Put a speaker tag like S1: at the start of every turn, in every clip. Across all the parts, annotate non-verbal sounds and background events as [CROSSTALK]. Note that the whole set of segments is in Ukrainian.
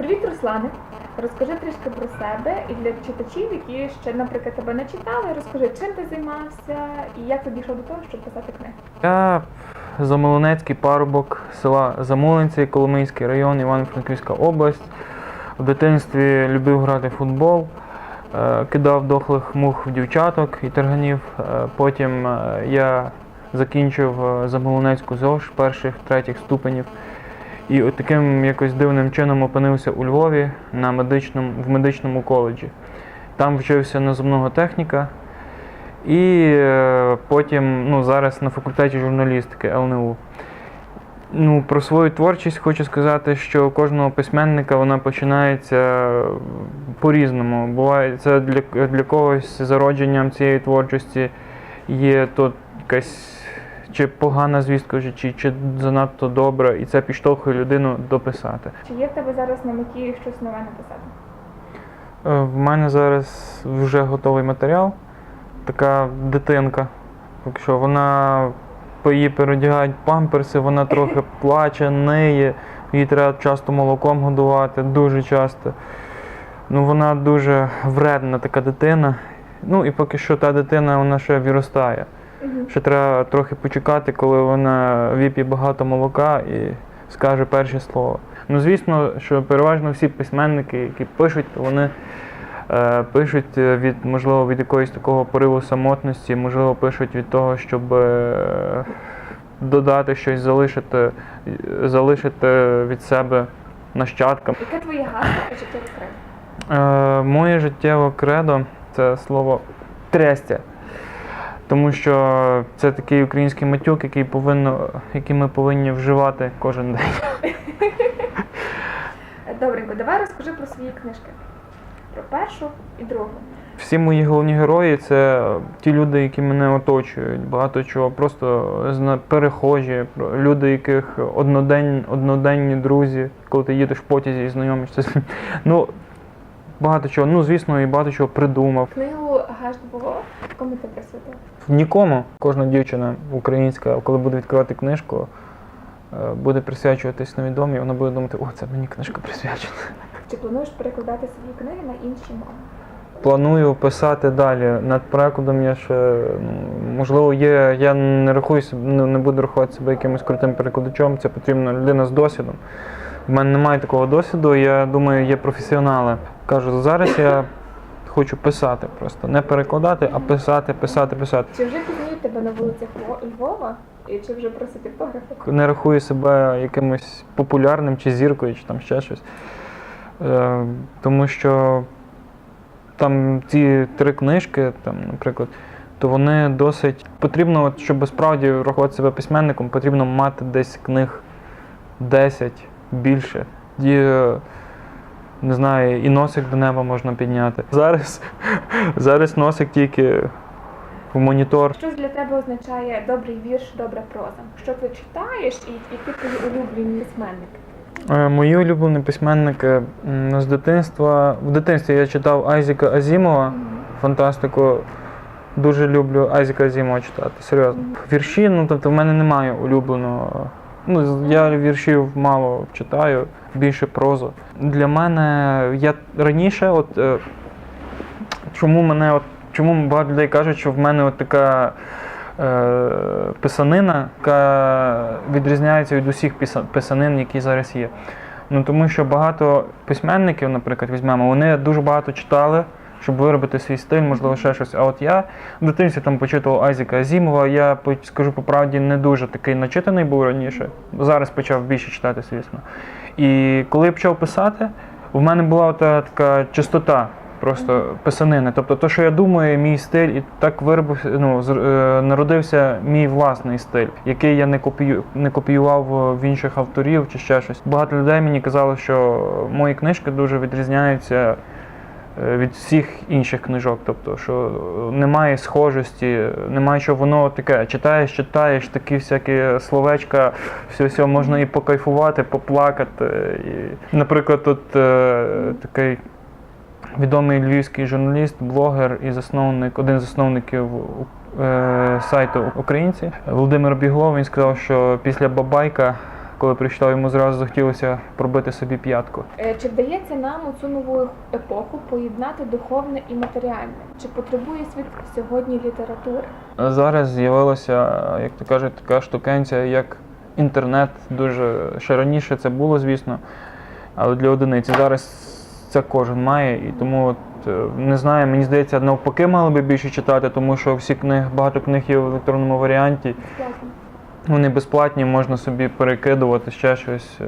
S1: Привіт, Руслане. Розкажи трішки про себе і для читачів, які ще, наприклад, тебе не читали. Розкажи, чим ти займався і як ти дійшов до того, щоб писати книги.
S2: Я Замолонецький парубок села Замолинці, Коломийський район, Івано-Франківська область. В дитинстві любив грати в футбол, е, кидав дохлих мух в дівчаток і тарганів. Е, Потім е, я закінчив Замолонецьку ЗОЖ перших, третіх ступенів. І от таким якось дивним чином опинився у Львові на медичному, в медичному коледжі. Там вчився на зубного техніка. І е, потім ну, зараз на факультеті журналістики ЛНУ. Ну, про свою творчість хочу сказати, що у кожного письменника вона починається по-різному. Буває це для, для когось зародженням цієї творчості є то якась чи погана звістка, чи, чи занадто добра, і це підштовхує людину дописати.
S1: Чи є в тебе зараз на меті щось нове написати?
S2: Е, В мене зараз вже готовий матеріал. Така дитинка. Поки що вона по її переодягають памперси, вона трохи [LAUGHS] плаче, ниє, її треба часто молоком годувати, дуже часто. Ну, вона дуже вредна така дитина. Ну і поки що та дитина вона ще виростає. Ще треба трохи почекати, коли вона вип'є багато молока і скаже перше слово. Ну, звісно, що переважно всі письменники, які пишуть, то вони е, пишуть е, від, можливо, від якогось такого пориву самотності, можливо, пишуть від того, щоб е, додати щось, залишити, е, залишити від себе нащадкам.
S1: Яке твоє гасло і життєве кредо?
S2: Е, моє життєве кредо це слово трястя. Тому що це такий український матюк, який, повинно, який ми повинні вживати кожен день. [LAUGHS]
S1: Добренько, давай розкажи про свої книжки. Про першу і другу.
S2: Всі мої головні герої це ті люди, які мене оточують. Багато чого, просто перехожі, люди, яких однодень, одноденні друзі, коли ти їдеш в потязі і знайомишся. Ну, багато чого. Ну, звісно, і багато чого придумав.
S1: Книгу Гаш Бого, кому ти присвятив?
S2: Нікому кожна дівчина українська, коли буде відкривати книжку, е, буде присвячуватись невідомій, вона буде думати, о, це мені книжка присвячена.
S1: Чи плануєш перекладати свої книги на інші мови?
S2: Планую писати далі. Над перекладом я ще ну, можливо є. Я не рахую себе, ну, не буду рахувати себе якимось крутим перекладачом. Це потрібна людина з досвідом. У мене немає такого досвіду. Я думаю, є професіонали. Кажу, зараз я хочу писати просто. Не перекладати, а писати, писати, писати.
S1: Чи вже пізніють тебе на вулицях Львова? І чи вже просити автографи?
S2: не рахую себе якимось популярним чи зіркою, чи там ще щось. Е, тому що там ці три книжки, там, наприклад, то вони досить потрібно, от, щоб справді рахувати себе письменником, потрібно мати десь книг 10 більше. І, не знаю, і носик до неба можна підняти. Зараз, [LAUGHS] зараз носик тільки в монітор.
S1: Що ж для тебе означає добрий вірш, добра проза? Що ти читаєш і які твої улюблені письменники?
S2: Е, Мої улюблені письменники з дитинства. В дитинстві я читав Айзека Азімова, фантастику. Дуже люблю Айзека Азімова читати, серйозно. Вірші, ну тобто в мене немає улюбленого. Ну, я віршів мало читаю, більше прозу. Для мене я раніше, от е, чому мене, от чому багато людей кажуть, що в мене от така е, писанина, яка відрізняється від усіх писанин, які зараз є. Ну тому що багато письменників, наприклад, візьмемо, вони дуже багато читали, щоб виробити свій стиль, можливо, ще щось. А от я в дитинстві там почитував Айзека Азімова, я скажу по правді, не дуже такий начитаний був раніше. Зараз почав більше читати, звісно. І коли я почав писати, в мене була ота така чистота. Просто писанини. Тобто, те, що я думаю, мій стиль, і так виробився, ну, е, народився мій власний стиль, який я не копію, не копіював в інших авторів чи ще щось. Багато людей мені казали, що мої книжки дуже відрізняються від всіх інших книжок. Тобто, що немає схожості, немає, що воно таке. Читаєш, читаєш, такі всякі словечка, все, все можна і покайфувати, поплакати. І, наприклад, тут е, такий відомий львівський журналіст, блогер і засновник, один з засновників е, сайту Українці Володимир Біглов. Він сказав, що після Бабайка коли прочитав, йому зразу захотілося пробити собі п'ятку.
S1: Е, Чи вдається нам у цю нову епоху поєднати духовне і матеріальне? Чи потребує світ сьогодні літератури?
S2: Зараз з'явилася, як то кажуть, така штукенція, як інтернет. Дуже ще раніше це було, звісно, але для одиниці. Зараз це кожен має, і тому от, е, не знаю, мені здається, навпаки, мали би більше читати, тому що всі книги, багато книг є в електронному варіанті.
S1: Класно.
S2: Вони безплатні, можна собі перекидувати ще щось. Е,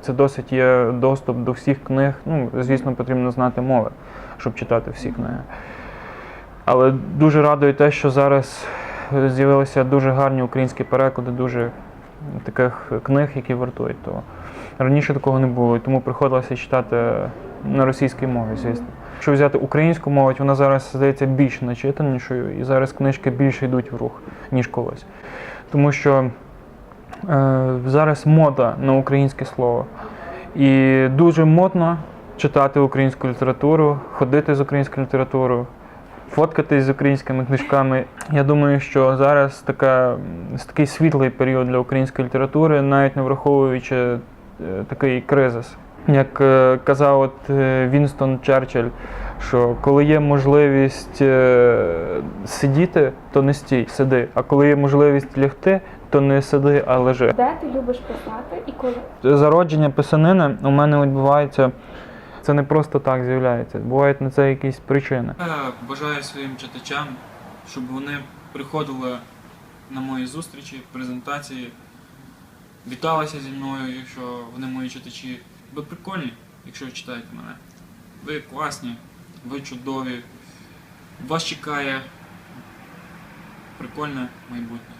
S2: Це досить є доступ до всіх книг. Ну, звісно, потрібно знати мови, щоб читати всі книги. Але дуже радує те, що зараз е, з'явилися дуже гарні українські переклади, дуже таких книг, які вартують того. Раніше такого не було, і тому приходилося читати на російській мові, звісно. Якщо взяти українську мову, вона зараз здається більш начитанішою, і зараз книжки більше йдуть в рух, ніж колись. Тому що е, зараз мода на українське слово. І дуже модно читати українську літературу, ходити з українською літературою, фоткатись з українськими книжками. Я думаю, що зараз така, такий світлий період для української літератури, навіть не враховуючи е, такий кризис. Як е, казав от е, Вінстон Черчилль, що коли є можливість е, сидіти, то не стій, сиди. А коли є можливість лягти, то не сиди, а лежи.
S1: Де ти любиш писати і коли?
S2: Зародження писанини у мене відбувається. Це не просто так з'являється. Бувають на це якісь причини.
S3: Я бажаю своїм читачам, щоб вони приходили на мої зустрічі, презентації, віталися зі мною, якщо вони мої читачі. Ви прикольні, якщо читаєте мене. Ви класні, ви чудові. Вас чекає прикольне майбутнє.